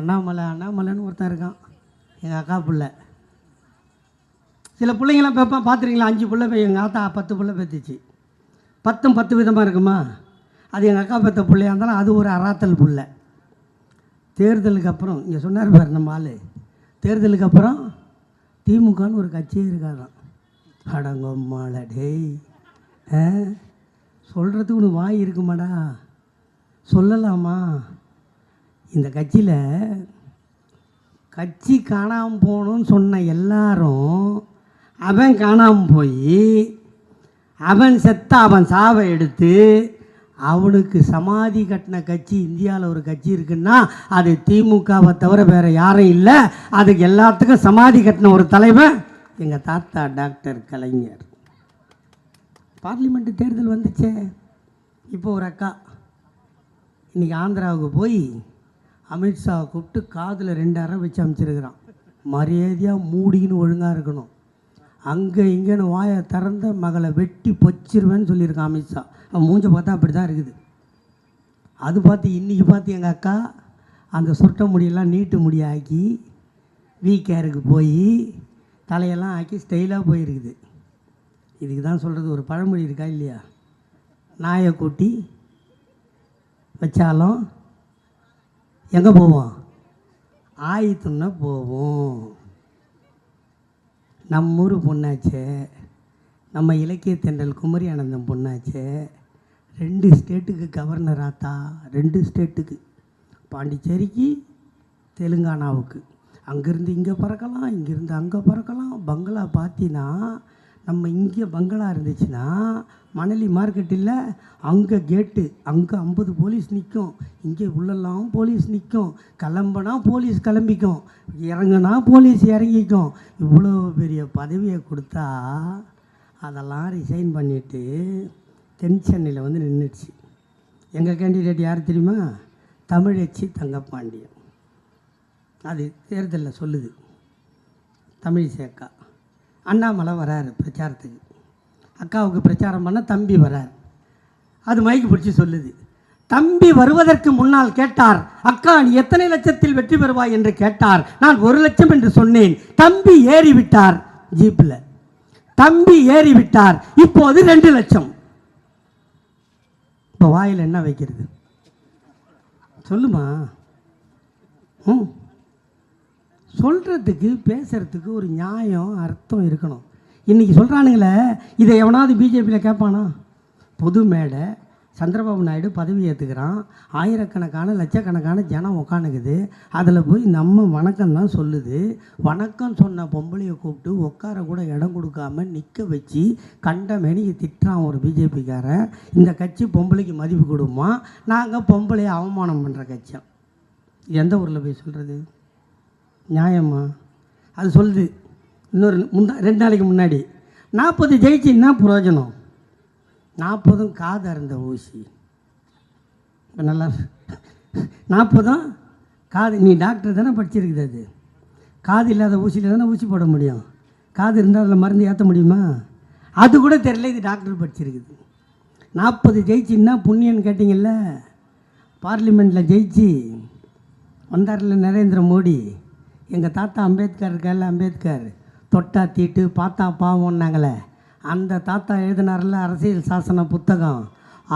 அண்ணாமலை அண்ணாமலைன்னு ஒருத்தன் இருக்கான். எங்கள் அக்கா பிள்ளை. சில பிள்ளைங்களாம் பார்ப்பேன் பார்த்துருக்கீங்களா அஞ்சு பிள்ளை போய் எங்கள் ஆத்தா பத்து பிள்ளை பெற்றுச்சு பத்தும் பத்து விதமாக இருக்குமா? அது எங்கள் அக்கா பெற்ற பிள்ளையா இருந்தாலும் அது ஒரு அராத்தல் புள்ள. தேர்தலுக்கு அப்புறம் இங்கே சொன்னார் பாரு நம்ம ஆள். தேர்தலுக்கு அப்புறம் திமுகன்னு ஒரு கட்சியே இருக்காதான். அடங்கம்மாள டேய். ஆ? சொல்கிறதுக்கு ஒன்று வாய் இருக்குமாடா? சொல்லலாமா? இந்த கட்சியில் கட்சி காணாமல் போகணும்னு சொன்ன எல்லாரும் அவன் காணாமல் போய் அவன் செத்த அவன் சாவை எடுத்து அவனுக்கு சமாதி கட்டின கட்சி இந்தியாவில் ஒரு கட்சி இருக்குன்னா அது திமுகவை தவிர வேறு யாரும் இல்லை. அதுக்கு எல்லாத்துக்கும் சமாதி கட்டின ஒரு தலைவன் எங்கள் தாத்தா டாக்டர் கலைஞர். பார்லிமெண்ட்டு தேர்தல் வந்துச்சே. இப்போ ஒரு அக்கா. இன்றைக்கி ஆந்திராவுக்கு போய் அமித்ஷாவை கூப்பிட்டு காதில் ரெண்டு அறம் வச்சு அமைச்சிருக்கிறான். மரியாதையாக மூடிக்கின்னு ஒழுங்காக இருக்கணும். அங்கே இங்கேன்னு வாயை திறந்த மகளை வெட்டி பொச்சிருவேன்னு சொல்லியிருக்கான் அமித்ஷா. அவன் மூஞ்ச பார்த்தா அப்படி தான் இருக்குது. அது பார்த்து இன்றைக்கி பார்த்து எங்கள் அக்கா அந்த சுருட்ட முடியெல்லாம் நீட்டு முடியாக்கி வீ கேருக்கு போய் தலையெல்லாம் ஆக்கி ஸ்டைலாக போயிருக்குது. இதுக்கு தான் சொல்கிறது ஒரு பழமொழி இருக்கா இல்லையா? நாயை கூட்டி வச்சாலும் எங்கே போவோம்? ஆயத்துன்னா போவோம். நம்ம ஊர் பொண்ணாச்சே. நம்ம இலக்கிய தென்றல் குமரி ஆனந்தம் பொண்ணாச்சே. ரெண்டு ஸ்டேட்டுக்கு கவர்னர் ஆத்தா ரெண்டு ஸ்டேட்டுக்கு. பாண்டிச்சேரிக்கு தெலுங்கானாவுக்கு. அங்கேருந்து இங்கே பறக்கலாம் இங்கேருந்து அங்கே பறக்கலாம். பங்களா பார்த்தீங்கன்னா நம்ம இங்கே பங்களா இருந்துச்சுன்னா மணலி மார்க்கெட்டில் அங்கே கேட்டு அங்கே ஐம்பது போலீஸ் நிற்கும் இங்கே உள்ளெல்லாம் போலீஸ் நிற்கும் கிளம்பனா போலீஸ் கிளம்பிக்கும். இறங்குனா போலீஸ் இறங்கிக்கும். இவ்வளோ பெரிய பதவியை கொடுத்தா அதெல்லாம் ரிசைன் பண்ணிவிட்டு தென் சென்னையில் வந்து நின்றுச்சு எங்கள் கேண்டிடேட் யார் தெரியுமா? தமிழச்சி தங்கப்பாண்டியன். அது தேர்தலில் சொல்லுது. தமிழ் சேக்கா அண்ணாமலை வராரு பிரச்சாரத்துக்கு. அக்காவுக்கு பிரச்சாரம் பண்ண தம்பி வரார். அது மைக்கு பிடிச்சி சொல்லுது. தம்பி வருவதற்கு முன்னால் கேட்டார் அக்கா நீ எத்தனை லட்சத்தில் வெற்றி பெறுவாய்? என்று கேட்டார். நான் ஒரு லட்சம் என்று சொன்னேன். தம்பி ஏறிவிட்டார் ஜீப்பில். தம்பி ஏறிவிட்டார். இப்போது ரெண்டு லட்சம். இப்போ வாயில் என்ன வைக்கிறது? சொல்லுமா? ம். சொல்கிறதுக்கு பேசுகிறதுக்கு ஒரு நியாயம் அர்த்தம் இருக்கணும். இன்றைக்கி சொல்கிறானுங்களே இதை எவனாவது பிஜேபியில் கேட்பானா? பொது மேடை சந்திரபாபு நாயுடு பதவி ஏற்றுக்கிறான் ஆயிரக்கணக்கான லட்சக்கணக்கான ஜனம் உக்காணுக்குது அதில் போய் நம்ம வணக்கம் தான் சொல்லுது. வணக்கம் சொன்ன பொம்பளையை கூப்பிட்டு உட்கார கூட இடம் கொடுக்காம நிற்க வச்சு கண்ட மேனிக்கு திட்டுறான் ஒரு பிஜேபிக்காரன் இந்த கட்சி பொம்பளைக்கு மதிப்பு கொடுமா? நாங்கள் பொம்பளையை அவமானம் பண்ணுற கட்சியம் எந்த ஊரில் போய் சொல்கிறது நியாயமா? அது சொல்லுது. இன்னொரு முந்தா ரெண்டு நாளைக்கு முன்னாடி. நாற்பது ஜெயிச்சு என்ன பிரயோஜனம்? நாற்பதும் காது அறந்த ஊசி. இப்போ நல்லா நாற்பதும் காது நீ டாக்டர் தானே படிச்சிருக்குது அது. காது இல்லாத ஊசியில் தானே ஊசி போட முடியும். காது இருந்தால் அதில் மருந்து ஏற்ற முடியுமா? அது கூட தெரியல இது டாக்டர் படிச்சிருக்குது. நாற்பது ஜெயிச்சுன்னா புண்ணியன்னு கேட்டிங்கல்ல? பார்லிமெண்ட்டில் ஜெயிச்சு வந்தார்ல நரேந்திர மோடி. எங்கள் தாத்தா அம்பேத்கர் இருக்கார்ல அம்பேத்கர். தொட்டா தீட்டு பார்த்தா பாவம்னாங்களே. அந்த தாத்தா எழுதினார்ல அரசியல் சாசன புத்தகம்.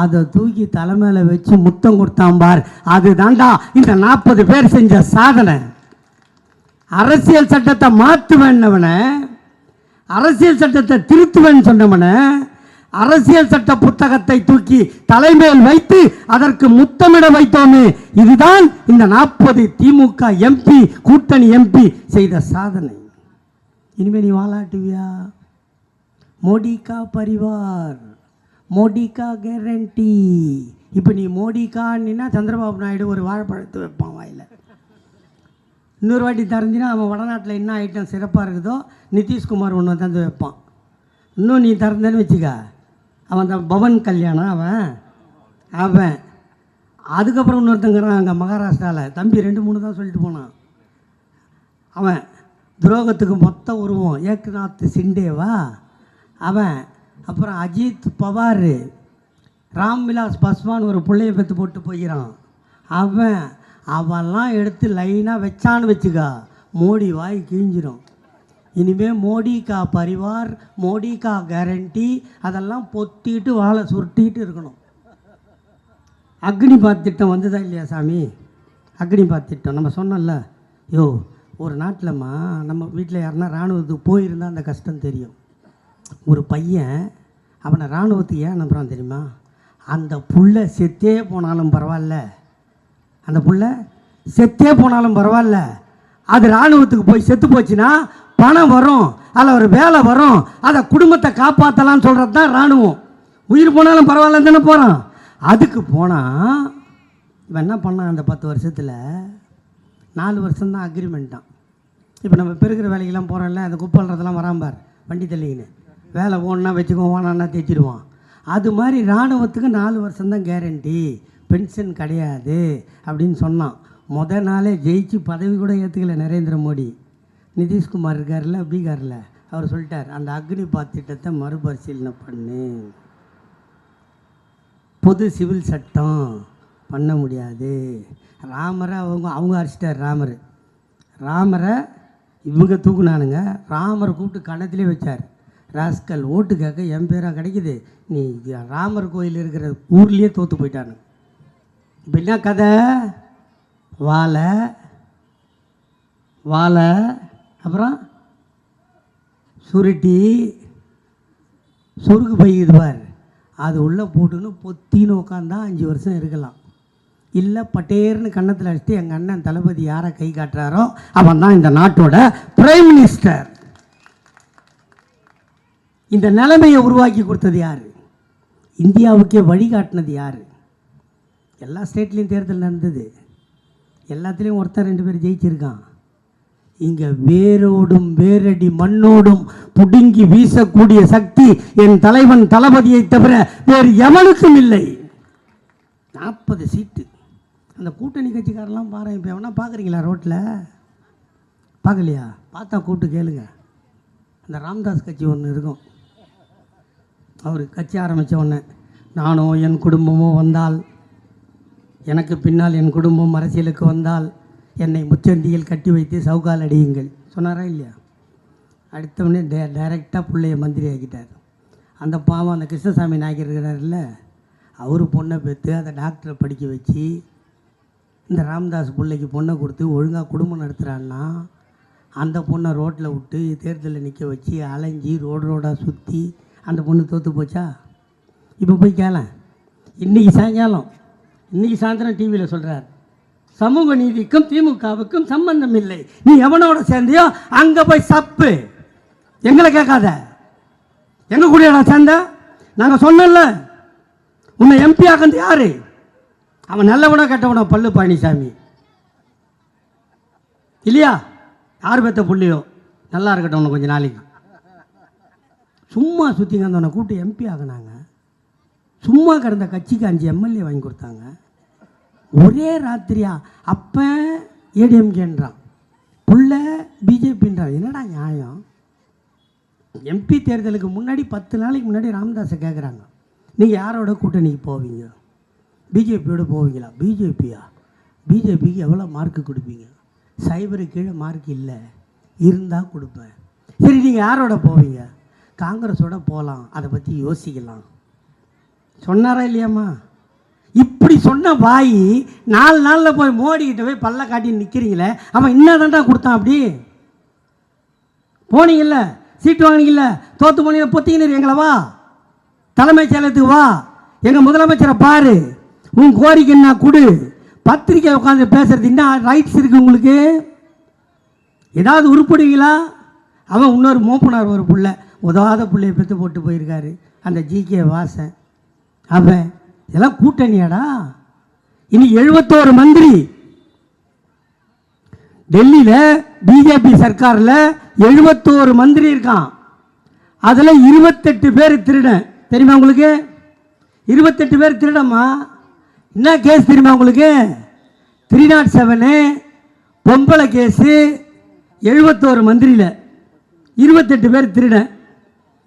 அதை தூக்கி தலைமையில் வச்சு முத்தம் கொடுத்தான் பார். அது தாண்டா இந்த நாற்பது பேர் செஞ்ச சாதனை. அரசியல் சட்டத்தை மாற்றுவேன்னவனை அரசியல் சட்டத்தை திருத்துவேன்னு சொன்னவனை. அரசியல் சட்ட புத்தகத்தை தூக்கி தலைமையில் வைத்து அதற்கு முத்தமிட வைத்தோமே. இதுதான் இந்த நாற்பது திமுக எம்பி கூட்டணி எம்பி செய்த சாதனை. இனிமே நீ வாலாட்டுவியா? மோடிகா பரிவார் மோடிகா கேரண்டி இப்போ நீ மோடிகான்னா சந்திரபாபு நாயுடு ஒரு வாழைப்பழத்தை வைப்பான் வாயில். இன்னொரு வாட்டி திறந்தினா அவன் வடநாட்டில் என்ன ஐட்டம் சிறப்பாக இருக்குதோ நிதிஷ்குமார் ஒன்று தந்து வைப்பான். இன்னும் நீ திறந்தேன்னு வச்சுக்க. அவன் அந்த பவன் கல்யாணம் அவன் அவன். அதுக்கப்புறம் இன்னொருத்தங்கிறான் அங்கே மகாராஷ்டிராவில் தம்பி ரெண்டு மூணு தான் சொல்லிட்டு போனான். அவன் துரோகத்துக்கு மொத்த உருவம் ஏக்நாத் சிண்டேவா? அவன் அப்புறம் அஜித் பவார். ராம்விலாஸ் பஸ்வான் ஒரு பிள்ளைய பெற்று போட்டு போகிறான் அவன் அவன்லாம் எடுத்து லைனாக வச்சான்னு வச்சுக்கா மோடி வாய் கிழிஞ்சிரும். இனிமே மோடிக்கா பரிவார் மோடிக்கா கேரண்டி அதெல்லாம் பொத்திட்டு வாழை சுருட்டிட்டு இருக்கணும். அக்னிபாத் திட்டம் வந்ததா இல்லையா சாமி? அக்னிபாத் திட்டம் நம்ம சொன்னோம்ல. யோ ஒரு நாட்டிலம்மா நம்ம வீட்டில் யாருன்னா இராணுவத்துக்கு போயிருந்தால் அந்த கஷ்டம் தெரியும். ஒரு பையன் அவனை இராணுவத்துக்கு ஏன் அனுப்புகிறான் தெரியுமா? அந்த புள்ள செத்தே போனாலும் பரவாயில்ல. அந்த புள்ள செத்தே போனாலும் பரவாயில்ல. அது இராணுவத்துக்கு போய் செத்து போச்சுன்னா பணம் வரும் அதில் ஒரு வேலை வரும் அதை குடும்பத்தை காப்பாற்றலாம்னு சொல்கிறது தான் இராணுவம். உயிர் போனாலும் பரவாயில்ல தானே போகிறான் அதுக்கு போனால் இவன் என்ன பண்ணான் அந்த பத்து வருஷத்தில்? நாலு வருஷம்தான் அக்ரிமெண்ட் தான் இப்போ நம்ம பெருக்கிற வேலைக்கெல்லாம் போகிறோம்ல அந்த குப்பல்றதெல்லாம் வராம்பார் வண்டி தள்ளிக்கின்னு. வேலை ஓடனா வச்சுக்கோ ஓனான்னா தேய்ச்சிடுவான். அது மாதிரி இராணுவத்துக்கு நாலு வருஷம்தான் கேரண்டி பென்ஷன் கிடையாது அப்படின்னு சொன்னான். முத நாளே ஜெயிச்சு பதவி கூட ஏற்றுக்கல நரேந்திர மோடி. நிதிஷ்குமார் இருக்கார்ல பீகாரில். அவர் சொல்லிட்டார் அந்த அக்னிபாத் திட்டத்தை மறுபரிசீலனை பண்ணு. பொது சிவில் சட்டம் பண்ண முடியாது. ராமரை அவங்க அவங்க அரிச்சிட்டார் ராமர். ராமரை இவங்க தூக்குனானுங்க. ராமரை கூப்பிட்டு கணத்திலே வச்சார். ராஸ்கல் ஓட்டு கேட்க என் பேராக கிடைக்குது. நீ ராமர் கோயில் இருக்கிற ஊர்லேயே தோற்று போயிட்டானு. இப்போ என்ன கதை? வாழை வாழை அப்புறம் சுருட்டி சொருகு பைக்குது பார். அது உள்ளே போட்டுன்னு பொத்தின்னு உட்காந்தா அஞ்சு வருஷம் இருக்கலாம். இல்லை பட்டேர்னு கன்னத்தில் அடிச்சுட்டு எங்கள் அண்ணன் தளபதி யாரை கை காட்டுறாரோ அவன் தான் இந்த நாட்டோட பிரைம் மினிஸ்டர் இந்த நிலைமையை உருவாக்கி கொடுத்தது யார்? இந்தியாவுக்கே வழிகாட்டினது யார்? எல்லா ஸ்டேட்லேயும் தேர்தல் நடந்தது. எல்லாத்துலேயும் ஒருத்தன் ரெண்டு பேர் ஜெயிச்சிருக்கான். இங்கே வேரோடும் வேரடி மண்ணோடும் புடுங்கி வீசக்கூடிய சக்தி என் தலைவன் தளபதியை தவிர வேறு எவனுக்கும் இல்லை. நாற்பது சீட்டு. அந்த கூட்டணி கட்சிக்காரெல்லாம் பாரு இப்போ எவனா பார்க்குறீங்களா ரோட்டில் பார்க்கலையா பார்த்தா கூப்பிட்டு கேளுங்க. அந்த ராம்தாஸ் கட்சி ஒன்று இருக்கும். அவர் கட்சி ஆரம்பித்த உடனே நானோ என் குடும்பமோ வந்தால் எனக்கு பின்னால் என் குடும்பம் அரசியலுக்கு வந்தால் என்னை முச்சண்டியில் கட்டி வைத்து சவுகால் அடியுங்கள். சொன்னாரா இல்லையா? அடுத்தவொடனே டே டைரெக்டாக பிள்ளைய மந்திரி ஆக்கிட்டார். அந்த பாவம் அந்த கிருஷ்ணசாமி நாயக்கர் இருக்கிறார்ல அவர் பொண்ணை பெற்று அதை டாக்டரை படிக்க வச்சு இந்த ராம்தாஸ் பிள்ளைக்கு பொண்ணை கொடுத்து ஒழுங்காக குடும்பம் நடத்துகிறான்னா அந்த பொண்ணை ரோட்டில் விட்டு தேர்தலில் நிற்க வச்சு அலைஞ்சி ரோடு ரோடாக சுற்றி அந்த பொண்ணு தோற்று போச்சா? இப்போ போய் கேளேன் இன்றைக்கி சாயங்காலம் இன்றைக்கி சாயந்தரம் டிவியில் சொல்கிறார் சமூக நீதிக்கும் திமுகவுக்கும் சம்பந்தம் இல்லை. நீ எவனோட சேர்ந்தியோ அங்கே போய் சப்பு. எங்களை கேட்காத. எங்க கூட நான் சேர்ந்த? நாங்கள் சொன்னல உன்னை எம்பி ஆக்குறது யாரு? அவன் நல்லவனோ கெட்டவனோ பல்லு பழனிசாமி. இல்லையா? யார் பெத்த புள்ளியோ? நல்லா இருக்கட்டும் கொஞ்சம் நாளைக்கு. சும்மா சுற்றிங்க அந்த கூட்டு எம்பி ஆகினாங்க சும்மா கிடந்த கட்சிக்கு அஞ்சு எம்எல்ஏ வாங்கி கொடுத்தாங்க. ஒரே ராத்திரியா? அப்போ ஏடிஎம்கேன்றான் புள்ள பிஜேபின்றான் என்னடா நியாயம்? எம்பி தேர்தலுக்கு முன்னாடி பத்து நாளைக்கு முன்னாடி ராமதாஸை கேட்குறாங்க நீங்கள் யாரோட கூட்டணிக்கு போவீங்க? பிஜேபியோட போவீங்களா? பிஜேபியா பிஜேபிக்கு எவ்வளோ மார்க்கு கொடுப்பீங்க? சைபரு கீழே மார்க் இல்லை. இருந்தால் கொடுப்பேன். சரி நீங்கள் யாரோட போவீங்க? காங்கிரஸோட போகலாம் அதை பற்றி யோசிக்கலாம். சொன்னாரா இல்லையாம்மா? இப்படி சொன்ன வாய் நாலு நாளில் போய் மோடிக்கிட்ட போய் பல்ல காட்டி நிற்கிறீங்களே அவன் என்னதான்டா கொடுத்தான் அப்படி? போனீங்கல்ல சீட்டு வாங்கினீங்கல்ல தோத்து போனீங்க பொத்திக்கின்னு எங்களை வா. தலைமைச் செயலத்துக்கு வா. எங்கள் முதலமைச்சரை பாரு. உன் கோரிக்கை என்ன? கொடு. பத்திரிக்கை உட்காந்து பேசுறது என்ன? ரைட்ஸ் இருக்கு உங்களுக்கு? ஏதாவது உருப்படுவீங்களா? அவன் இன்னொரு மோப்பனார் ஒரு பிள்ளை உதவாத பிள்ளையை பெற்று போட்டு போயிருக்காரு. அந்த ஜிகே வாசன். அவன் இதெல்லாம் கூட்டணியாடா? இனி எழுபத்தோரு மந்திரி. டெல்லியில் பிஜேபி சர்க்காரில் எழுபத்தோரு மந்திரி இருக்கான். அதில் இருபத்தெட்டு பேர் திருடன். தெரியுமா உங்களுக்கு? இருபத்தெட்டு பேர் திருடம்மா. என்ன கேஸ் தெரியுமா உங்களுக்கு? த்ரீ நாட் செவனு பொம்பளை கேஸு எழுபத்தோரு மந்திரியில் இருபத்தெட்டு பேர் திருடன்.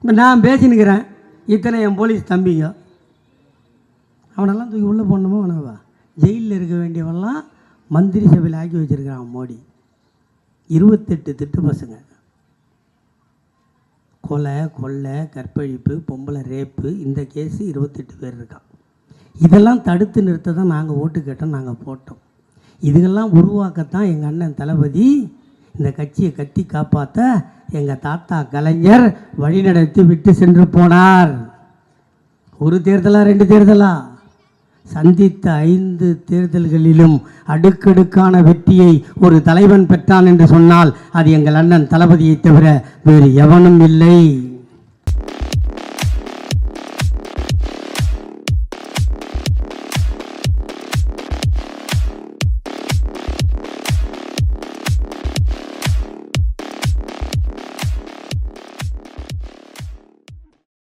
இப்போ நான் பேசினுக்கிறேன். இத்தனை என் போலீஸ் தம்பிங்க. அவனெல்லாம் தூக்கி உள்ளே போடணுமோ அவனவா? ஜெயிலில் இருக்க வேண்டியவன்லாம் மந்திரி சபையில் ஆக்கி வச்சிருக்கிறான் மோடி. இருபத்தெட்டு திட்டு பசங்க. கொலை கொள்ளை கற்பழிப்பு பொம்பளை ரேப்பு இந்த கேஸு இருபத்தெட்டு பேர் இருக்கான். இதெல்லாம் தடுத்து நிறுத்த தான் நாங்கள் ஓட்டு கேட்டோம் நாங்கள் போட்டோம். இதுகெல்லாம் உருவாக்கத்தான் எங்கள் அண்ணன் தளபதி இந்த கட்சியை கட்டி காப்பாற்ற எங்கள் தாத்தா கலைஞர் வழிநடத்தி விட்டு சென்று போனார். ஒரு தேர்தலா ரெண்டு தேர்தலா? சந்தித்த ஐந்து தேர்தல்களிலும் அடுக்கடுக்கான வெற்றியை ஒரு தலைவன் பெற்றான் என்று சொன்னால் அது எங்கள் அண்ணன் தளபதியை தவிர வேறு எவனும் இல்லை.